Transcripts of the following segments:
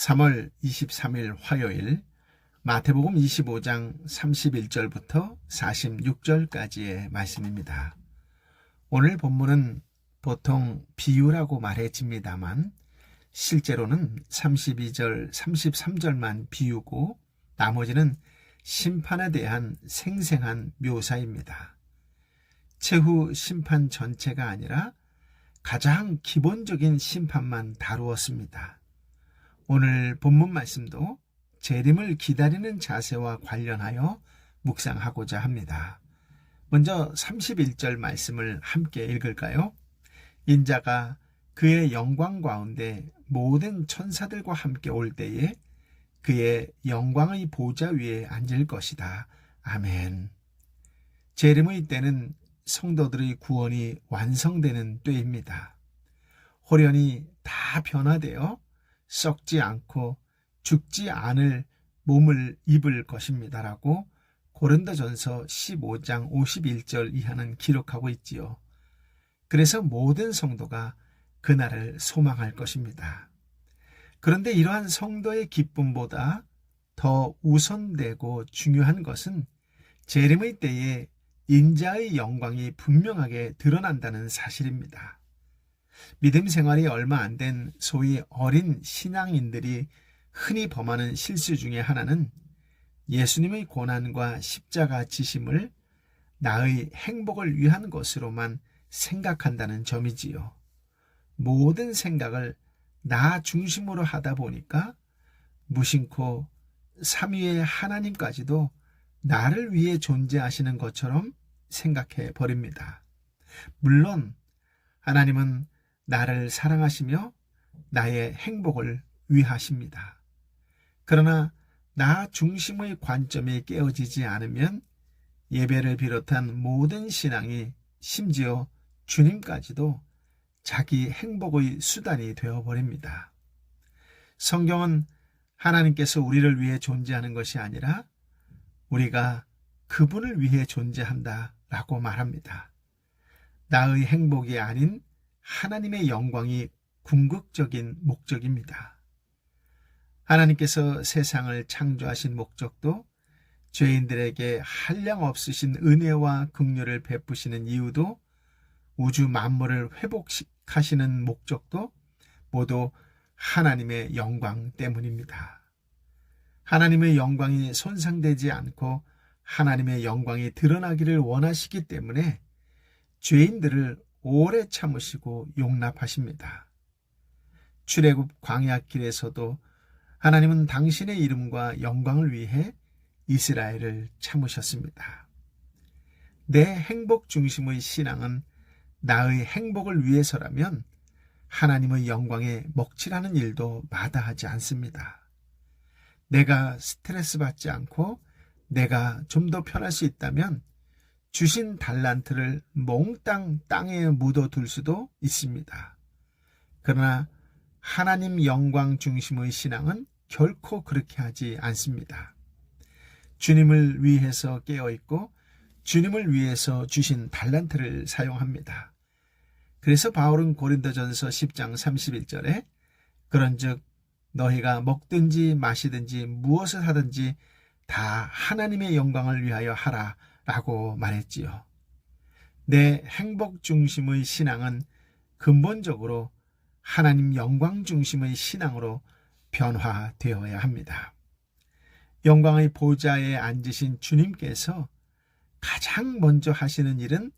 3월 23일 화요일 마태복음 25장 31절부터 46절까지의 말씀입니다. 오늘 본문은 보통 비유라고 말해집니다만 실제로는 32절, 33절만 비유고 나머지는 심판에 대한 생생한 묘사입니다. 최후 심판 전체가 아니라 가장 기본적인 심판만 다루었습니다. 오늘 본문 말씀도 재림을 기다리는 자세와 관련하여 묵상하고자 합니다. 먼저 31절 말씀을 함께 읽을까요? 인자가 그의 영광 가운데 모든 천사들과 함께 올 때에 그의 영광의 보좌 위에 앉을 것이다. 아멘. 재림의 때는 성도들의 구원이 완성되는 때입니다. 호련이 다 변화되어 썩지 않고 죽지 않을 몸을 입을 것입니다라고 고린도전서 15장 51절 이하는 기록하고 있지요. 그래서 모든 성도가 그날을 소망할 것입니다. 그런데 이러한 성도의 기쁨보다 더 우선되고 중요한 것은 재림의 때에 인자의 영광이 분명하게 드러난다는 사실입니다. 믿음 생활이 얼마 안 된 소위 어린 신앙인들이 흔히 범하는 실수 중에 하나는 예수님의 고난과 십자가 지심을 나의 행복을 위한 것으로만 생각한다는 점이지요. 모든 생각을 나 중심으로 하다 보니까 무심코 삼위의 하나님까지도 나를 위해 존재하시는 것처럼 생각해 버립니다. 물론 하나님은 나를 사랑하시며 나의 행복을 위하십니다. 그러나 나 중심의 관점이 깨어지지 않으면 예배를 비롯한 모든 신앙이 심지어 주님까지도 자기 행복의 수단이 되어버립니다. 성경은 하나님께서 우리를 위해 존재하는 것이 아니라 우리가 그분을 위해 존재한다 라고 말합니다. 나의 행복이 아닌 하나님의 영광이 궁극적인 목적입니다. 하나님께서 세상을 창조하신 목적도 죄인들에게 한량 없으신 은혜와 긍휼을 베푸시는 이유도 우주 만물을 회복하시는 목적도 모두 하나님의 영광 때문입니다. 하나님의 영광이 손상되지 않고 하나님의 영광이 드러나기를 원하시기 때문에 죄인들을 오래 참으시고 용납하십니다. 출애굽 광야길에서도 하나님은 당신의 이름과 영광을 위해 이스라엘을 참으셨습니다. 내 행복 중심의 신앙은 나의 행복을 위해서라면 하나님의 영광에 먹칠하는 일도 마다하지 않습니다. 내가 스트레스 받지 않고 내가 좀 더 편할 수 있다면 주신 달란트를 몽땅 땅에 묻어둘 수도 있습니다. 그러나 하나님 영광 중심의 신앙은 결코 그렇게 하지 않습니다. 주님을 위해서 깨어있고 주님을 위해서 주신 달란트를 사용합니다. 그래서 바울은 고린도전서 10장 31절에 그런즉 너희가 먹든지 마시든지 무엇을 하든지 다 하나님의 영광을 위하여 하라 라고 말했지요. 내 행복 중심의 신앙은 근본적으로 하나님 영광 중심의 신앙으로 변화되어야 합니다. 영광의 보좌에 앉으신 주님께서 가장 먼저 하시는 일은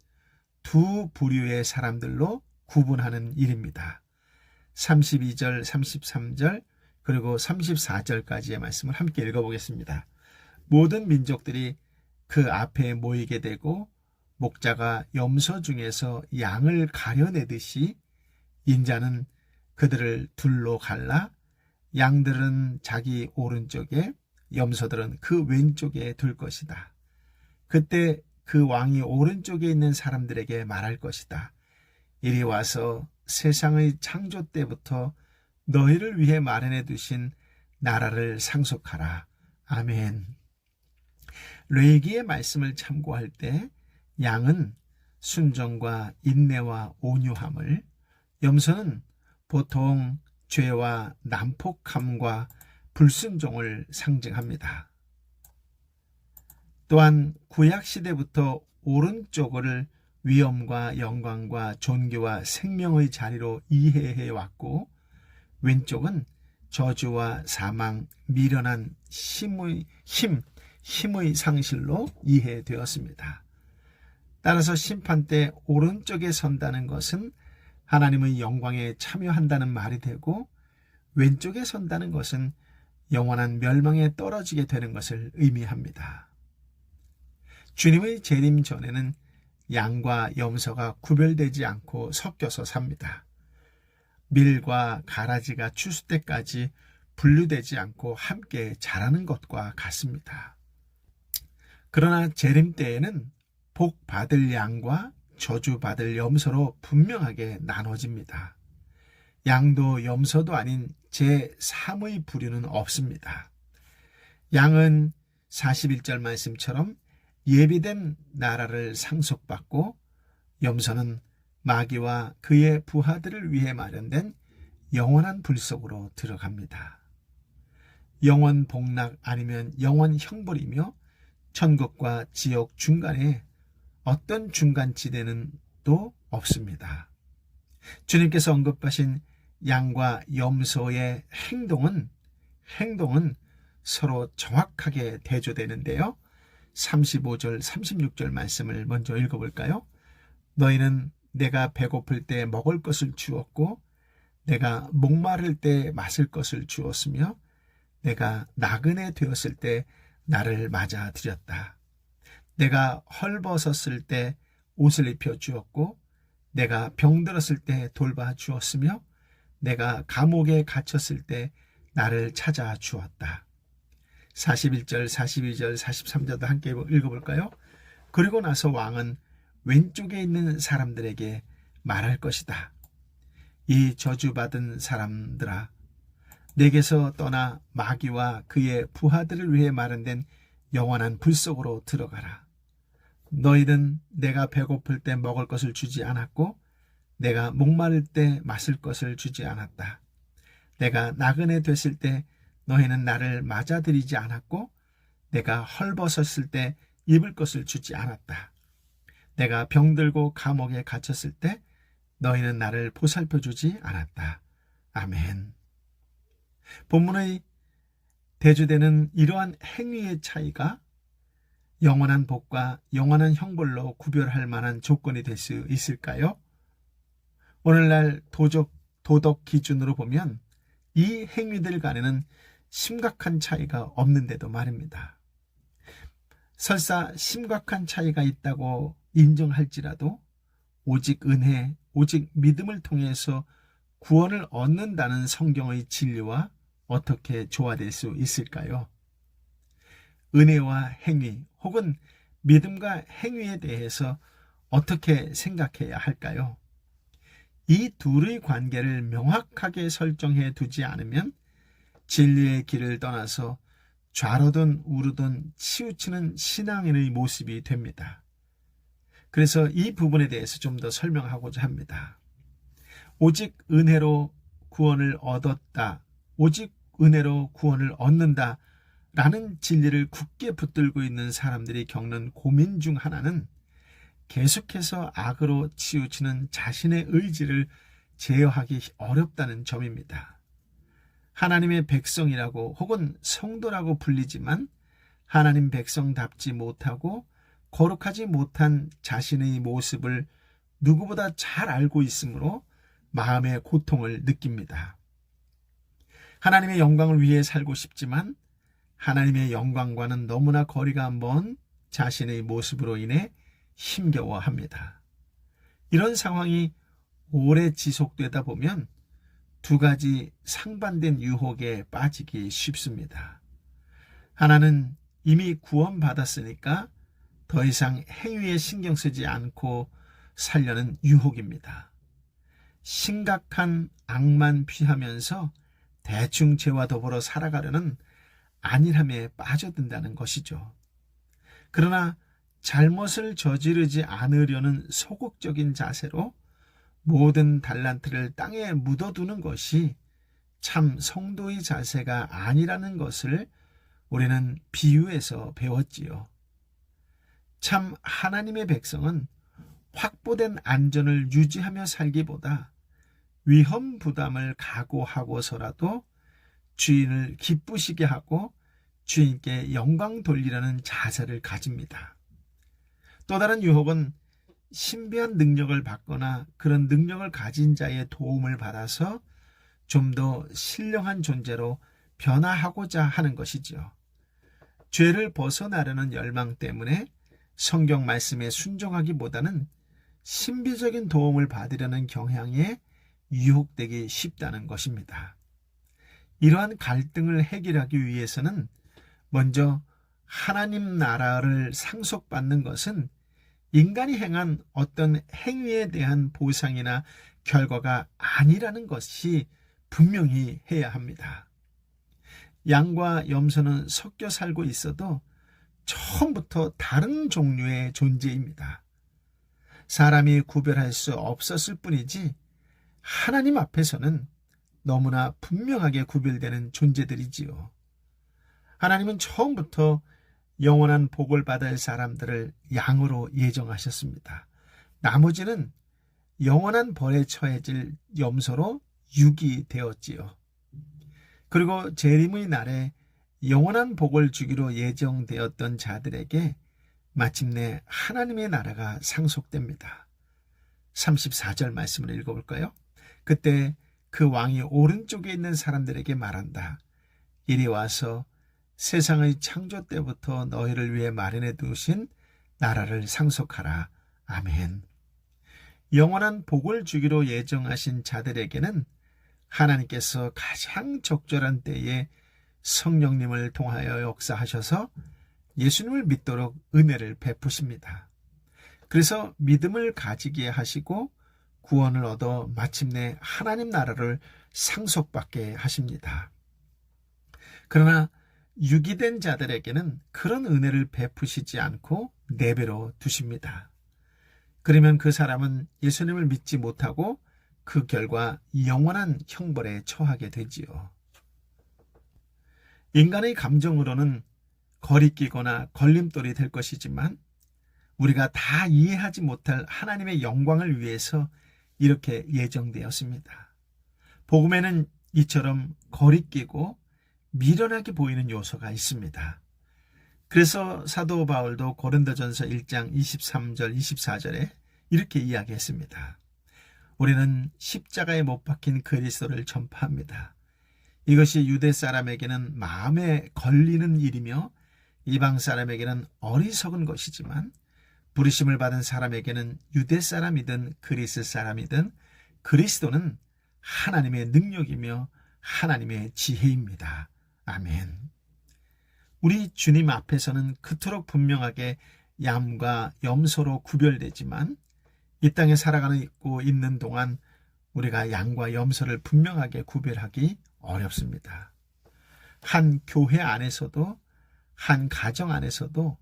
두 부류의 사람들로 구분하는 일입니다. 32절, 33절, 그리고 34절까지의 말씀을 함께 읽어보겠습니다. 모든 민족들이 그 앞에 모이게 되고 목자가 염소 중에서 양을 가려내듯이 인자는 그들을 둘로 갈라 양들은 자기 오른쪽에 염소들은 그 왼쪽에 둘 것이다. 그때 그 왕이 오른쪽에 있는 사람들에게 말할 것이다. 이리 와서 세상의 창조 때부터 너희를 위해 마련해 두신 나라를 상속하라. 아멘. 레기의 말씀을 참고할 때 양은 순종과 인내와 온유함을 염소는 보통 죄와 난폭함과 불순종을 상징합니다. 또한 구약 시대부터 오른쪽을 위엄과 영광과 존귀와 생명의 자리로 이해해 왔고 왼쪽은 저주와 사망, 미련한 힘의 힘, 힘의 상실로 이해되었습니다. 따라서 심판 때 오른쪽에 선다는 것은 하나님의 영광에 참여한다는 말이 되고 왼쪽에 선다는 것은 영원한 멸망에 떨어지게 되는 것을 의미합니다. 주님의 재림 전에는 양과 염소가 구별되지 않고 섞여서 삽니다. 밀과 가라지가 추수 때까지 분류되지 않고 함께 자라는 것과 같습니다. 그러나 재림 때에는 복 받을 양과 저주 받을 염소로 분명하게 나눠집니다. 양도 염소도 아닌 제3의 부류는 없습니다. 양은 41절 말씀처럼 예비된 나라를 상속받고 염소는 마귀와 그의 부하들을 위해 마련된 영원한 불 속으로 들어갑니다. 영원 복락 아니면 영원 형벌이며 천국과 지옥 중간에 어떤 중간지대는 또 없습니다. 주님께서 언급하신 양과 염소의 행동은 행동은 서로 정확하게 대조되는데요. 35절, 36절 말씀을 먼저 읽어볼까요? 너희는 내가 배고플 때 먹을 것을 주었고, 내가 목마를 때 마실 것을 주었으며, 내가 나그네 되었을 때 나를 맞아 드렸다. 내가 헐벗었을 때 옷을 입혀 주었고, 내가 병들었을 때 돌봐 주었으며, 내가 감옥에 갇혔을 때 나를 찾아 주었다. 41절, 42절, 43절도 함께 읽어볼까요? 그리고 나서 왕은 왼쪽에 있는 사람들에게 말할 것이다. 이 저주받은 사람들아, 내게서 떠나 마귀와 그의 부하들을 위해 마련된 영원한 불 속으로 들어가라. 너희는 내가 배고플 때 먹을 것을 주지 않았고, 내가 목마를 때 마실 것을 주지 않았다. 내가 나그네 됐을 때 너희는 나를 맞아들이지 않았고 내가 헐벗었을 때 입을 것을 주지 않았다. 내가 병들고 감옥에 갇혔을 때 너희는 나를 보살펴 주지 않았다. 아멘. 본문의 대주되는 이러한 행위의 차이가 영원한 복과 영원한 형벌로 구별할 만한 조건이 될 수 있을까요? 오늘날 도적, 도덕 기준으로 보면 이 행위들 간에는 심각한 차이가 없는데도 말입니다. 설사 심각한 차이가 있다고 인정할지라도 오직 은혜, 오직 믿음을 통해서 구원을 얻는다는 성경의 진리와 어떻게 조화될 수 있을까요? 은혜와 행위 혹은 믿음과 행위에 대해서 어떻게 생각해야 할까요? 이 둘의 관계를 명확하게 설정해 두지 않으면 진리의 길을 떠나서 좌로든 우로든 치우치는 신앙인의 모습이 됩니다. 그래서 이 부분에 대해서 좀 더 설명하고자 합니다. 오직 은혜로 구원을 얻었다. 오직 은혜로 구원을 얻는다. 라는 진리를 굳게 붙들고 있는 사람들이 겪는 고민 중 하나는 계속해서 악으로 치우치는 자신의 의지를 제어하기 어렵다는 점입니다. 하나님의 백성이라고 혹은 성도라고 불리지만 하나님 백성답지 못하고 거룩하지 못한 자신의 모습을 누구보다 잘 알고 있으므로 마음의 고통을 느낍니다. 하나님의 영광을 위해 살고 싶지만 하나님의 영광과는 너무나 거리가 먼 자신의 모습으로 인해 힘겨워 합니다. 이런 상황이 오래 지속되다 보면 두 가지 상반된 유혹에 빠지기 쉽습니다. 하나는 이미 구원받았으니까 더 이상 행위에 신경 쓰지 않고 살려는 유혹입니다. 심각한 악만 피하면서 대충 죄와 더불어 살아가려는 안일함에 빠져든다는 것이죠. 그러나 잘못을 저지르지 않으려는 소극적인 자세로 모든 달란트를 땅에 묻어두는 것이 참 성도의 자세가 아니라는 것을 우리는 비유에서 배웠지요. 참 하나님의 백성은 확보된 안전을 유지하며 살기보다 위험 부담을 각오하고서라도 주인을 기쁘시게 하고 주인께 영광 돌리려는 자세를 가집니다. 또 다른 유혹은 신비한 능력을 받거나 그런 능력을 가진 자의 도움을 받아서 좀 더 신령한 존재로 변화하고자 하는 것이지요. 죄를 벗어나려는 열망 때문에 성경 말씀에 순종하기보다는 신비적인 도움을 받으려는 경향에 유혹되기 쉽다는 것입니다. 이러한 갈등을 해결하기 위해서는 먼저 하나님 나라를 상속받는 것은 인간이 행한 어떤 행위에 대한 보상이나 결과가 아니라는 것이 분명히 해야 합니다. 양과 염소는 섞여 살고 있어도 처음부터 다른 종류의 존재입니다. 사람이 구별할 수 없었을 뿐이지 하나님 앞에서는 너무나 분명하게 구별되는 존재들이지요. 하나님은 처음부터 영원한 복을 받을 사람들을 양으로 예정하셨습니다. 나머지는 영원한 벌에 처해질 염소로 육이 되었지요. 그리고 재림의 날에 영원한 복을 주기로 예정되었던 자들에게 마침내 하나님의 나라가 상속됩니다. 34절 말씀을 읽어볼까요? 그때 그 왕이 오른쪽에 있는 사람들에게 말한다. 이리 와서 세상의 창조 때부터 너희를 위해 마련해 두신 나라를 상속하라. 아멘. 영원한 복을 주기로 예정하신 자들에게는 하나님께서 가장 적절한 때에 성령님을 통하여 역사하셔서 예수님을 믿도록 은혜를 베푸십니다. 그래서 믿음을 가지게 하시고 구원을 얻어 마침내 하나님 나라를 상속받게 하십니다. 그러나 유기된 자들에게는 그런 은혜를 베푸시지 않고 내배로 두십니다. 그러면 그 사람은 예수님을 믿지 못하고 그 결과 영원한 형벌에 처하게 되지요. 인간의 감정으로는 거리끼거나 걸림돌이 될 것이지만 우리가 다 이해하지 못할 하나님의 영광을 위해서 이렇게 예정되었습니다. 복음에는 이처럼 거리끼고 미련하게 보이는 요소가 있습니다. 그래서 사도 바울도 고린도전서 1장 23절 24절에 이렇게 이야기했습니다. 우리는 십자가에 못 박힌 그리스도를 전파합니다. 이것이 유대 사람에게는 마음에 걸리는 일이며 이방 사람에게는 어리석은 것이지만 부르심을 받은 사람에게는 유대 사람이든 그리스 사람이든 그리스도는 하나님의 능력이며 하나님의 지혜입니다. 아멘. 우리 주님 앞에서는 그토록 분명하게 양과 염소로 구별되지만 이 땅에 살아가고 있는 동안 우리가 양과 염소를 분명하게 구별하기 어렵습니다. 한 교회 안에서도 한 가정 안에서도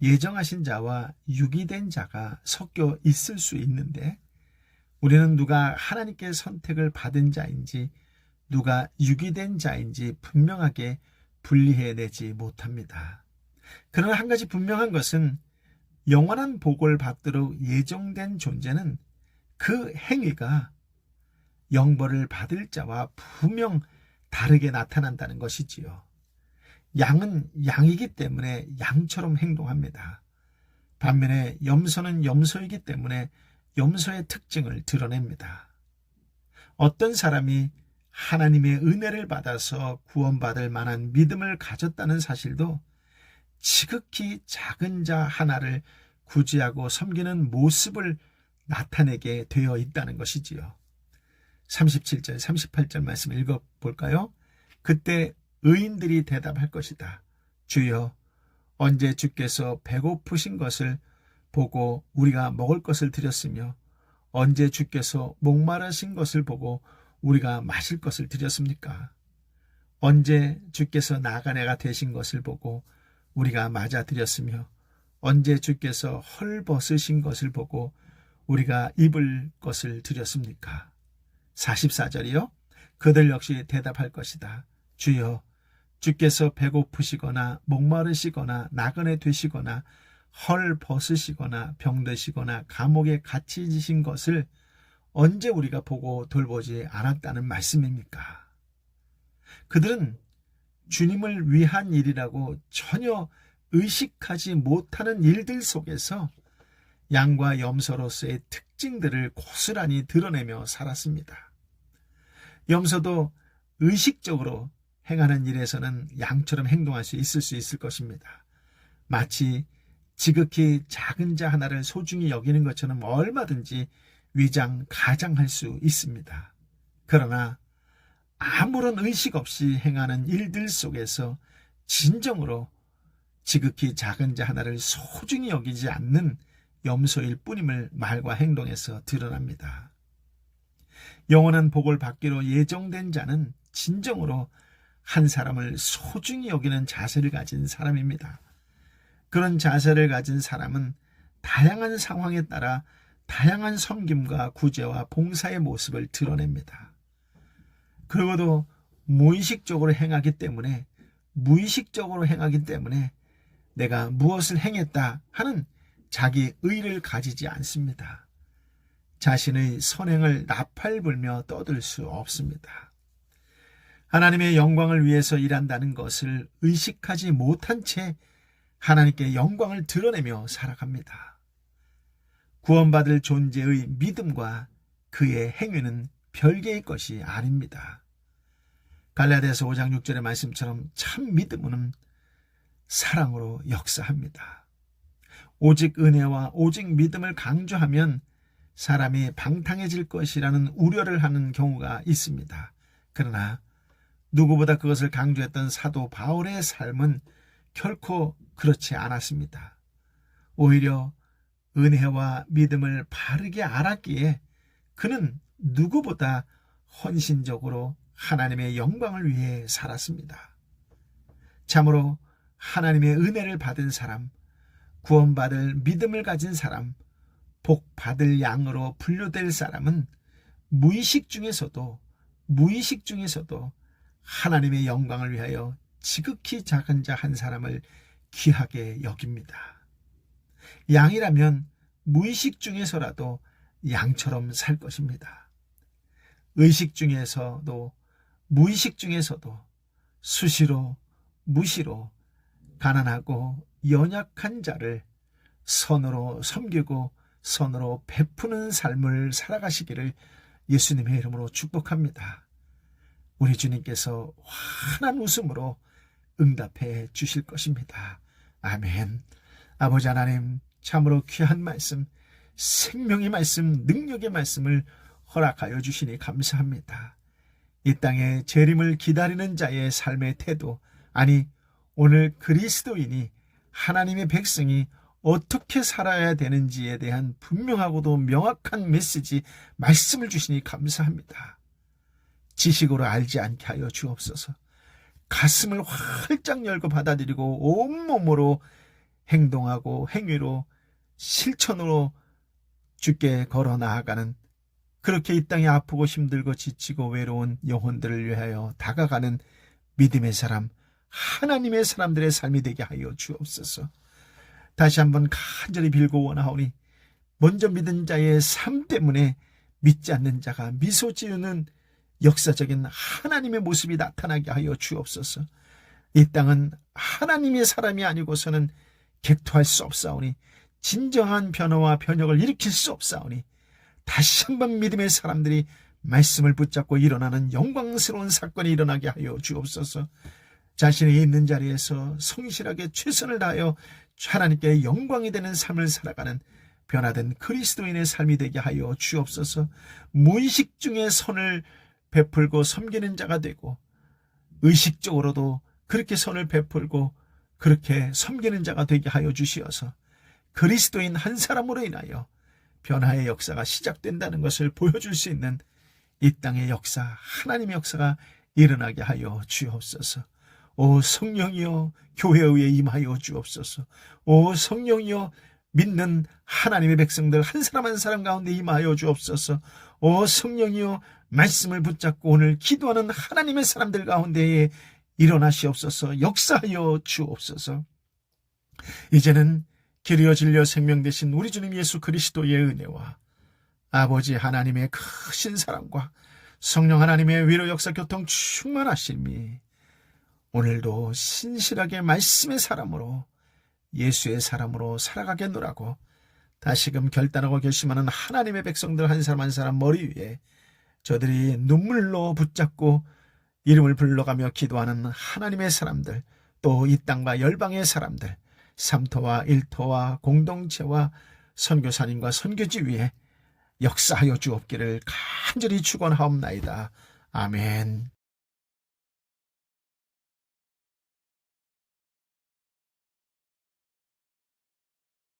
예정하신 자와 유기된 자가 섞여 있을 수 있는데 우리는 누가 하나님께 선택을 받은 자인지 누가 유기된 자인지 분명하게 분리해내지 못합니다. 그러나 한 가지 분명한 것은 영원한 복을 받도록 예정된 존재는 그 행위가 영벌을 받을 자와 분명 다르게 나타난다는 것이지요. 양은 양이기 때문에 양처럼 행동합니다. 반면에 염소는 염소이기 때문에 염소의 특징을 드러냅니다. 어떤 사람이 하나님의 은혜를 받아서 구원받을 만한 믿음을 가졌다는 사실도 지극히 작은 자 하나를 구제하고 섬기는 모습을 나타내게 되어 있다는 것이지요. 37절, 38절 말씀 읽어볼까요? 그때 의인들이 대답할 것이다. 주여, 언제 주께서 배고프신 것을 보고 우리가 먹을 것을 드렸으며, 언제 주께서 목마르신 것을 보고 우리가 마실 것을 드렸습니까? 언제 주께서 나가네가 되신 것을 보고 우리가 맞아 드렸으며 언제 주께서 헐벗으신 것을 보고 우리가 입을 것을 드렸습니까? 44절이요. 그들 역시 대답할 것이다. 주여, 주께서 배고프시거나 목마르시거나 나그네 되시거나 헐 벗으시거나 병드시거나 감옥에 갇히신 것을 언제 우리가 보고 돌보지 않았다는 말씀입니까? 그들은 주님을 위한 일이라고 전혀 의식하지 못하는 일들 속에서 양과 염소로서의 특징들을 고스란히 드러내며 살았습니다. 염소도 의식적으로 행하는 일에서는 양처럼 행동할 수 있을 수 있을 것입니다. 마치 지극히 작은 자 하나를 소중히 여기는 것처럼 얼마든지 위장, 가장할 수 있습니다. 그러나 아무런 의식 없이 행하는 일들 속에서 진정으로 지극히 작은 자 하나를 소중히 여기지 않는 염소일 뿐임을 말과 행동에서 드러납니다. 영원한 복을 받기로 예정된 자는 진정으로 한 사람을 소중히 여기는 자세를 가진 사람입니다. 그런 자세를 가진 사람은 다양한 상황에 따라 다양한 섬김과 구제와 봉사의 모습을 드러냅니다. 그리고도 무의식적으로 행하기 때문에 무의식적으로 행하기 때문에 내가 무엇을 행했다 하는 자기 의를 가지지 않습니다. 자신의 선행을 나팔 불며 떠들 수 없습니다. 하나님의 영광을 위해서 일한다는 것을 의식하지 못한 채 하나님께 영광을 드러내며 살아갑니다. 구원받을 존재의 믿음과 그의 행위는 별개의 것이 아닙니다. 갈라디아서 5장 6절의 말씀처럼 참 믿음은 사랑으로 역사합니다. 오직 은혜와 오직 믿음을 강조하면 사람이 방탕해질 것이라는 우려를 하는 경우가 있습니다. 그러나 누구보다 그것을 강조했던 사도 바울의 삶은 결코 그렇지 않았습니다. 오히려 은혜와 믿음을 바르게 알았기에 그는 누구보다 헌신적으로 하나님의 영광을 위해 살았습니다. 참으로 하나님의 은혜를 받은 사람, 구원받을 믿음을 가진 사람, 복 받을 양으로 분류될 사람은 무의식 중에서도 무의식 중에서도 하나님의 영광을 위하여 지극히 작은 자 한 사람을 귀하게 여깁니다. 양이라면 무의식 중에서라도 양처럼 살 것입니다. 의식 중에서도 무의식 중에서도 수시로 무시로 가난하고 연약한 자를 선으로 섬기고 선으로 베푸는 삶을 살아가시기를 예수님의 이름으로 축복합니다. 우리 주님께서 환한 웃음으로 응답해 주실 것입니다. 아멘. 아버지 하나님, 참으로 귀한 말씀, 생명의 말씀, 능력의 말씀을 허락하여 주시니 감사합니다. 이 땅에 재림을 기다리는 자의 삶의 태도, 아니, 오늘 그리스도인이 하나님의 백성이 어떻게 살아야 되는지에 대한 분명하고도 명확한 메시지, 말씀을 주시니 감사합니다. 지식으로 알지 않게 하여 주옵소서. 가슴을 활짝 열고 받아들이고 온몸으로 행동하고 행위로 실천으로 주께 걸어 나아가는 그렇게 이 땅에 아프고 힘들고 지치고 외로운 영혼들을 위하여 다가가는 믿음의 사람, 하나님의 사람들의 삶이 되게 하여 주옵소서. 다시 한번 간절히 빌고 원하오니 먼저 믿은 자의 삶 때문에 믿지 않는 자가 미소 지으는 역사적인 하나님의 모습이 나타나게 하여 주옵소서. 이 땅은 하나님의 사람이 아니고서는 객토할 수 없사오니 진정한 변화와 변혁을 일으킬 수 없사오니 다시 한번 믿음의 사람들이 말씀을 붙잡고 일어나는 영광스러운 사건이 일어나게 하여 주옵소서. 자신이 있는 자리에서 성실하게 최선을 다하여 하나님께 영광이 되는 삶을 살아가는 변화된 그리스도인의 삶이 되게 하여 주옵소서. 무의식 중에 선을 베풀고 섬기는 자가 되고 의식적으로도 그렇게 선을 베풀고 그렇게 섬기는 자가 되게 하여 주시어서 그리스도인 한 사람으로 인하여 변화의 역사가 시작된다는 것을 보여줄 수 있는 이 땅의 역사, 하나님의 역사가 일어나게 하여 주옵소서. 오 성령이여 교회에 임하여 주옵소서. 오 성령이여 믿는 하나님의 백성들 한 사람 한 사람 가운데 임하여 주옵소서. 오 성령이여 말씀을 붙잡고 오늘 기도하는 하나님의 사람들 가운데에 일어나시옵소서. 역사하여 주옵소서. 이제는 길이어 진려 생명 되신 우리 주님 예수 그리스도의 은혜와 아버지 하나님의 크신 사랑과 성령 하나님의 위로 역사 교통 충만하심이 오늘도 신실하게 말씀의 사람으로 예수의 사람으로 살아가겠노라고 다시금 결단하고 결심하는 하나님의 백성들 한 사람 한 사람 머리 위에 저들이 눈물로 붙잡고 이름을 불러가며 기도하는 하나님의 사람들 또 이 땅과 열방의 사람들 삼터와 일터와 공동체와 선교사님과 선교지 위에 역사하여 주옵기를 간절히 축원하옵나이다. 아멘.